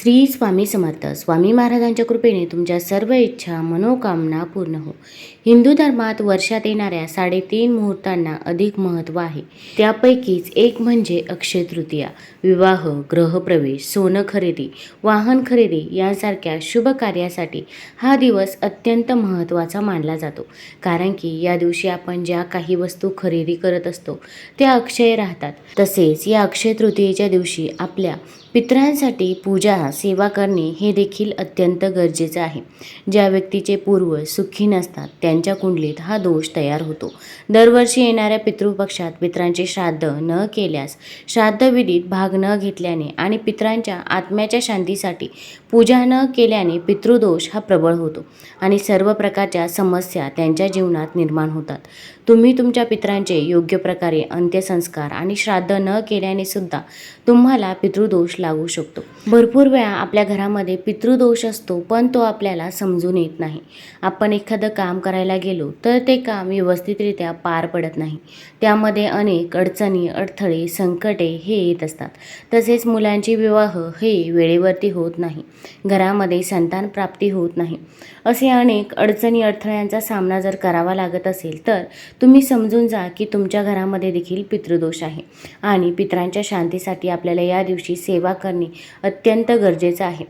श्री स्वामी समर्थ. स्वामी महाराजांच्या कृपेने तुमच्या सर्व इच्छा मनोकामना पूर्ण हो. हिंदू धर्मात वर्षात येणाऱ्या साडेतीन मुहूर्तांना अधिक महत्त्व आहे. त्यापैकीच एक म्हणजे अक्षय तृतीया. विवाह ग्रहप्रवेश सोनं खरेदी वाहन खरेदी यांसारख्या शुभ कार्यासाठी हा दिवस अत्यंत महत्त्वाचा मानला जातो. कारण की या दिवशी आपण ज्या काही वस्तू खरेदी करत असतो त्या अक्षय राहतात. तसेच या अक्षय तृतीयेच्या दिवशी आपल्या पितरांसाठी पूजा सेवा करणे हे देखील अत्यंत गरजेचं आहे. ज्या व्यक्तीचे पूर्वज सुखी नसतात त्यांच्या कुंडलीत हा दोष तयार होतो. दरवर्षी येणाऱ्या पितृपक्षात पित्रांचे श्राद्ध न केल्यास श्राद्धविधीत भाग न घेतल्याने आणि पितरांच्या आत्म्याच्या शांतीसाठी पूजा न केल्याने पितृदोष हा प्रबळ होतो आणि सर्व प्रकारच्या समस्या त्यांच्या जीवनात निर्माण होतात. तुम्ही तुमच्या पित्रांचे योग्य प्रकारे अंत्यसंस्कार आणि श्राद्ध न केल्याने सुद्धा तुम्हाला पितृदोष लागू शकतो. भरपूर वेळा आपल्या घरामध्ये पितृदोष असतो पण तो आपल्याला समजून येत नाही. आपण एखादं काम करायला गेलो तर ते काम व्यवस्थितरित्या पार पडत नाही. त्यामध्ये अनेक अडचणी अडथळे संकटे हे येत असतात. तसेच मुलांचे विवाह हे वेळेवरती होत नाही. घरामध्ये संतान प्राप्ती होत नाही. असे अनेक अडचणी अडथळ्यांचा सामना जर करावा लागत असेल तर तुम्ही समजून जा की तुमच्या घरामध्ये देखील पितृदोष आहे. आणि पितरांच्या शांतीसाठी आपल्याला या दिवशी सेवा करणे अत्यंत गरजेचं आहे.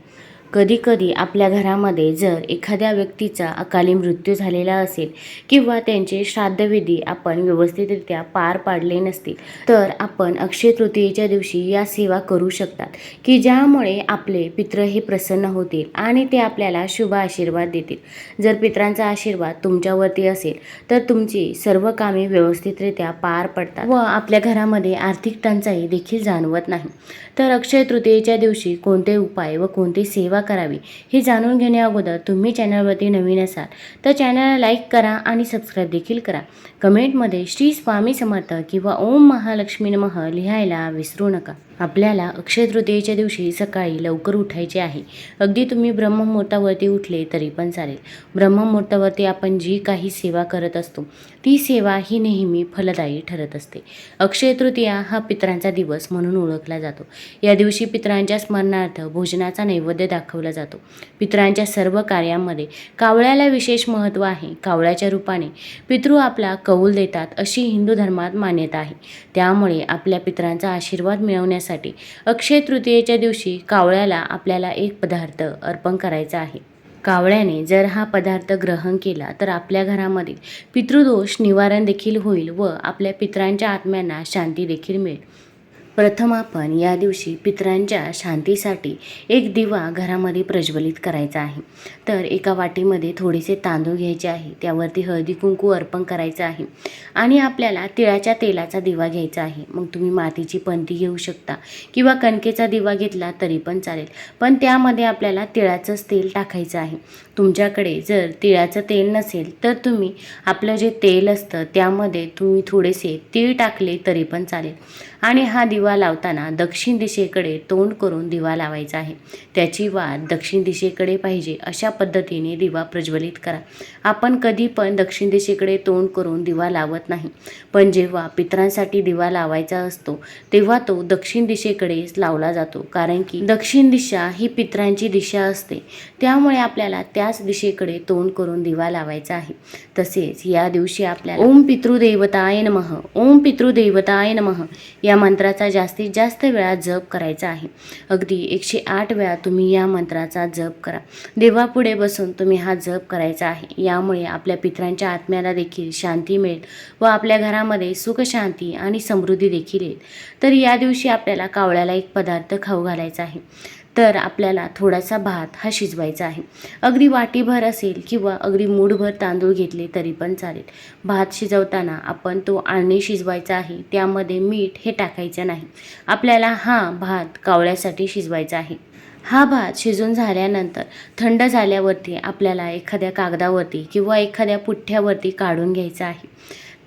कधीकधी आपल्या घरामध्ये जर एखाद्या व्यक्तीचा अकाली मृत्यू झालेला असेल किंवा त्यांचे श्राद्धविधी आपण व्यवस्थितरित्या पार पाडले नसतील तर आपण अक्षय तृतीयेच्या दिवशी या सेवा करू शकतात की ज्यामुळे आपले पित्र हे प्रसन्न होतील आणि ते आपल्याला शुभ आशीर्वाद देतील. जर पित्रांचा आशीर्वाद तुमच्यावरती असेल तर तुमची सर्व कामे व्यवस्थितरित्या पार पडतात व आपल्या घरामध्ये आर्थिक टंचाई देखील जाणवत नाही. तर अक्षय तृतीयेच्या दिवशी कोणते उपाय व कोणती सेवा करावी. हे जाणून घेण्याअगोदर तुम्ही चॅनलवरती नवीन असाल तर चॅनलला लाईक करा आणि सबस्क्राईब देखील करा. कमेंटमध्ये श्री स्वामी समर्थ किंवा ओम महालक्ष्मी नमः लिहायला विसरू नका. आपल्याला अक्षय तृतीयेच्या दिवशी सकाळी लवकर उठायचे आहे. अगदी तुम्ही ब्रह्ममुहूर्तावरती उठले तरी पण चालेल. ब्रह्ममुहूर्तावरती आपण जी काही सेवा करत असतो ती सेवा ही नेहमी फलदायी ठरत असते. अक्षय तृतीया हा पितरांचा दिवस म्हणून ओळखला जातो. या दिवशी पितरांच्या स्मरणार्थ भोजनाचा नैवेद्य दाखवला जातो. पितरांच्या सर्व कार्यामध्ये कावळ्याला विशेष महत्त्व आहे. कावळ्याच्या रूपाने पितृ आपला कौल देतात अशी हिंदू धर्मात मान्यता आहे. त्यामुळे आपल्या पित्रांचा आशीर्वाद मिळवण्यास करण्यासाठी अक्षय तृतीयेच्या दिवशी कावळ्याला आपल्याला एक पदार्थ अर्पण करायचा आहे. कावळ्याने जर हा पदार्थ ग्रहण केला तर आपल्या घरामधील पितृदोष निवारण देखील होईल व आपल्या पितरांच्या आत्म्यांना शांती देखील मिळेल. प्रथम आपण या दिवशी पितरांच्या शांतीसाठी एक दिवा घरामध्ये प्रज्वलित करायचा आहे. तर एका वाटीमध्ये थोडेसे तांदूळ घ्यायचे आहे. त्यावरती हळदी कुंकू अर्पण करायचं आहे. आणि आपल्याला तिळाच्या तेलाचा दिवा घ्यायचा आहे. मग तुम्ही मातीची पंती घेऊ शकता किंवा कणकेचा दिवा घेतला तरी पण चालेल. पण त्यामध्ये आपल्याला तिळाचंच तेल टाकायचं आहे. तुमच्याकडे जर तिळाचं तेल नसेल तर तुम्ही आपलं जे तेल असतं त्यामध्ये तुम्ही थोडेसे तीळ टाकले तरी पण चालेल. आणि हा दिवा दिवा लावताना दक्षिण दिशेकडे तोंड करून दिवा लावायचा आहे. त्याची वाद दक्षिण दिशेकडे पाहिजे अशा पद्धतीने दिवा प्रज्वलित करा. आपण कधी पण दक्षिण दिशेकडे तोंड करून दिवा लावत नाही. पण जेव्हा पितरांसाठी दिवा लावायचा असतो तेव्हा तो दक्षिण दिशेकडेच लावला जातो. कारण की दक्षिण दिशा ही पितरांची दिशा असते. त्यामुळे आपल्याला त्याच दिशेकडे तोंड करून दिवा लावायचा आहे. तसेच या दिवशी आपल्याला ओम पितृदेवताय नमः ओम पितृदेवताय नमः या मंत्राचा जास्तीत जास्त वेळा जप करायचा आहे. अगदी एकशे आठ वेळा तुम्ही या मंत्राचा जप करा. देवापुढे बसून तुम्ही हा जप करायचा आहे. यामुळे आपल्या पितरांच्या आत्म्याला देखील शांती मिळेल व आपल्या घरामध्ये सुखशांती आणि समृद्धी देखील येईल. तर या दिवशी आपल्याला कावळ्याला एक पदार्थ खाऊ घालायचा आहे. तर आपल्याला थोडासा भात हा शिजवायचा आहे. अगदी वाटीभर असेल किंवा अगदी मूठभर तांदूळ घेतले तरी पण चालेल. भात शिजवताना आपण तो आळणी शिजवायचा आहे. त्यामध्ये मीठ हे टाकायचं नाही. आपल्याला हा भात कावळ्यासाठी शिजवायचा आहे. हा भात शिजून झाल्यानंतर थंड झाल्यावरती आपल्याला एखाद्या कागदावरती किंवा एखाद्या पुठ्ठ्यावरती काढून घ्यायचा आहे.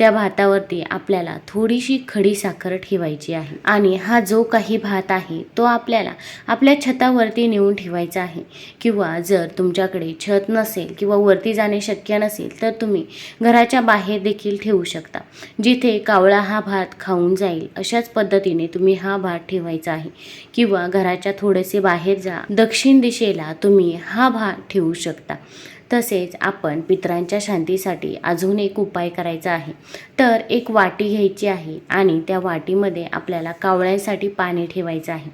त्या भातावरती आपल्याला थोडीशी खडी साखर ठेवायची आहे. आणि हा जो काही भात आहे तो आपल्याला आपल्या छतावरती नेऊन ठेवायचा आहे. किंवा जर तुमच्याकडे छत नसेल किंवा वरती जाणे शक्य नसेल तर तुम्ही घराच्या बाहेर देखील ठेवू शकता. जिथे कावळा हा भात खाऊन जाईल अशाच पद्धतीने तुम्ही हा भात ठेवायचा आहे. किंवा घराच्या थोडेसे बाहेर जा दक्षिण दिशेला तुम्ही हा भात ठेवू शकता. तसेच आपण पितरांच्या शांतीसाठी अजून एक उपाय करायचा आहे. तर एक वाटी घ्यायची आहे आणि त्या वाटीमध्ये आपल्याला कावळ्यांसाठी पाणी ठेवायचं आहे.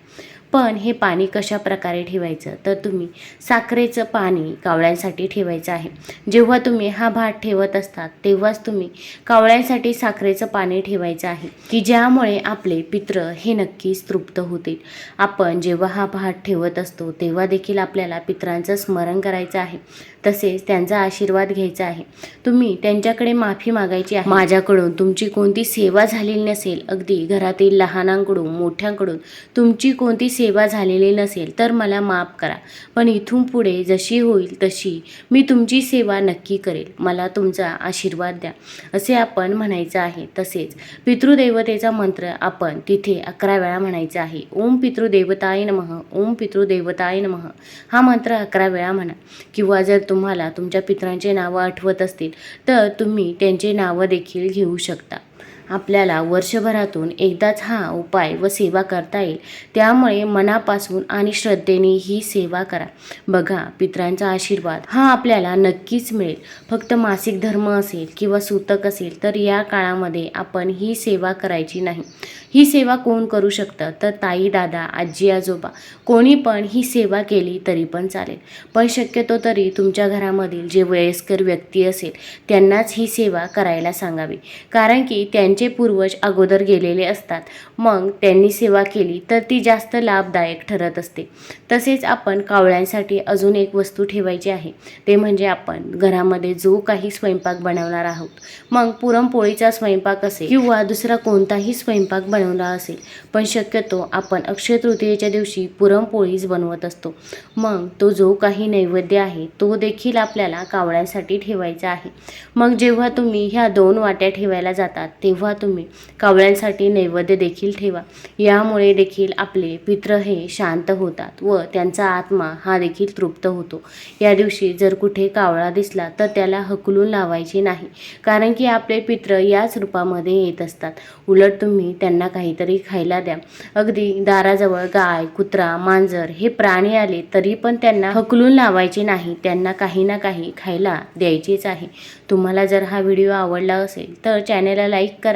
पण हे पाणी कशा प्रकारे ठेवायचं? तर तुम्ही साखरेचं पाणी कावळ्यांसाठी ठेवायचं आहे. जेव्हा तुम्ही हा भात ठेवत असतात तेव्हाच तुम्ही कावळ्यांसाठी साखरेचं पाणी ठेवायचं आहे की ज्यामुळे आपले पित्र हे नक्कीच तृप्त होतील. आपण जेव्हा हा भात ठेवत असतो तेव्हा देखील आपल्याला पित्रांचं स्मरण करायचं आहे. तसेच त्यांचा आशीर्वाद घ्यायचा आहे. तुम्ही त्यांच्याकडे माफी मागायची आहे. माझ्याकडून तुमची कोणती सेवा झालेली नसेल अगदी घरातील लहानांकडून मोठ्यांकडून तुमची कोणती सेवा झालेली नसेल तर मला माफ करा. पण इथून पुढे जशी होईल तशी मी तुमची सेवा नक्की करेल. मला तुमचा आशीर्वाद द्या. असे आपण म्हणायचं आहे. तसेच पितृदेवतेचा मंत्र आपण तिथे अकरा वेळा म्हणायचा आहे. ओम पितृदेवताय नमः. ओम पितृदेवताय नमः. हा मंत्र अकरा वेळा म्हणा. किंवा जर तुम्हाला तुमच्या पितरांचे नावं आठवत असतील तर तुम्ही त्यांचे नावं देखील घेऊ शकता. आपल्याला वर्षभरातून एकदाच हा उपाय व सेवा करता येईल. त्यामुळे मनापासून आणि श्रद्धेने ही सेवा करा. बघा पितरांचा आशीर्वाद हा आपल्याला नक्कीच मिळेल. फक्त मासिक धर्म असेल किंवा सूतक असेल तर या काळामध्ये आपण ही सेवा करायची नाही. ही सेवा कोण करू शकतं? तर ताई दादा आजी आजोबा. कोणी पण ही सेवा केली तरी पण चालेल. पण शक्यतो तरी तुमच्या घरामधील जे वयस्कर व्यक्ती असेल त्यांनाच ही सेवा करायला सांगावी. कारण की त्यां त्यांचे पूर्वज अगोदर गेलेले असतात. मग त्यांनी सेवा केली तर ती जास्त लाभदायक ठरत असते. तसेच आपण कावळ्यांसाठी अजून एक वस्तू ठेवायची आहे. ते म्हणजे आपण घरामध्ये जो काही स्वयंपाक बनवणार आहोत. मग पुरणपोळीचा स्वयंपाक असेल किंवा दुसरा कोणताही स्वयंपाक बनवला असेल पण शक्यतो आपण अक्षय तृतीयेच्या दिवशी पुरणपोळीच बनवत असतो. मग तो जो काही नैवेद्य आहे तो देखील आपल्याला कावळ्यांसाठी ठेवायचा आहे. मग जेव्हा तुम्ही ह्या दोन वाट्या ठेवायला जातात तेव्हा तुम्ही. कावळ्यांसाठी नैवेद्य देखील ठेवा. यामुळे देखील आपले पित्र हे शांत होतात व त्यांचा आत्मा हा देखील तृप्त होतो. या दिवशी जर कुठे कावळा दिसला तर त्याला हकलून लावायचे नाही. कारण की आपले पित्र याच रूपामध्ये येत असतात. उलट तुम्ही त्यांना काहीतरी खायला द्या. अगदी दाराजवळ गाय कुत्रा मांजर हे प्राणी आले तरी पण त्यांना हकलून लावायचे नाही. त्यांना काही ना काही खायला द्यायचेच आहे. तुम्हाला जर हा व्हिडिओ आवडला असेल तर चॅनेलला लाईक करा.